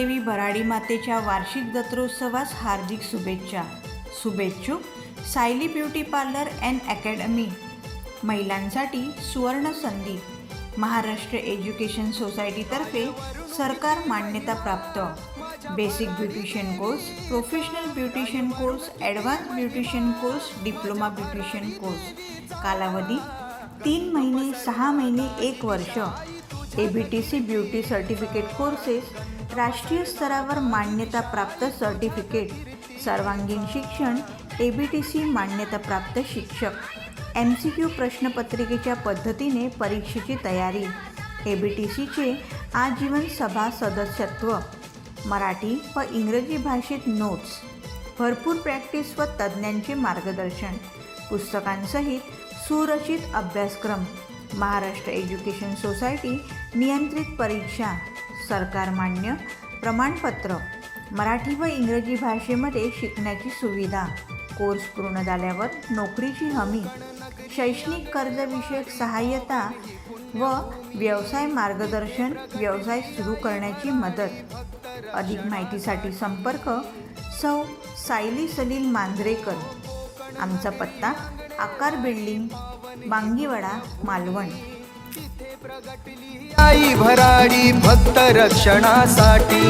देवी भराडी मातेच्या वार्षिक जत्रोत्सवास हार्दिक शुभेच्छा. शुभेच्छुक Sayali beauty parlour and academy. महिलांसाठी सुवर्ण संधी. महाराष्ट्र एज्युकेशन सोसायटीतर्फे सरकार मान्यता प्राप्त. Basic beautician course professional beautician course advance beautician course diploma beautician course. कालावधी तीन महिने सहा महिने एक वर्ष. A B T C beauty certificate courses राष्ट्रीय स्तरावर मान्यताप्राप्त सर्टिफिकेट. सर्वांगीण शिक्षण ए बी टी सी मान्यताप्राप्त शिक्षक. एम सी क्यू प्रश्नपत्रिकेच्या पद्धतीने परीक्षेची तयारी. ए बी टी सीचे आजीवन सभा सदस्यत्व. मराठी व इंग्रजी भाषेत नोट्स भरपूर प्रॅक्टिस व तज्ज्ञांचे मार्गदर्शन. पुस्तकांसहित सुरचित अभ्यासक्रम. महाराष्ट्र एज्युकेशन सोसायटी नियंत्रित परीक्षा. सरकार मान्य प्रमाणपत्र. मराठी व इंग्रजी भाषेमध्ये शिकण्याची सुविधा. कोर्स पूर्ण झाल्यावर नोकरीची हमी. शैक्षणिक कर्जविषयक सहाय्यता व व्यवसाय मार्गदर्शन व्यवसाय सुरू करण्याची मदत. अधिक माहितीसाठी संपर्क सौ सायली सलील मांजरेकर आमचा पत्ता आकार बिल्डिंग बांगीवाडा मालवण. आई भराडी भक्त रक्षणासाठी.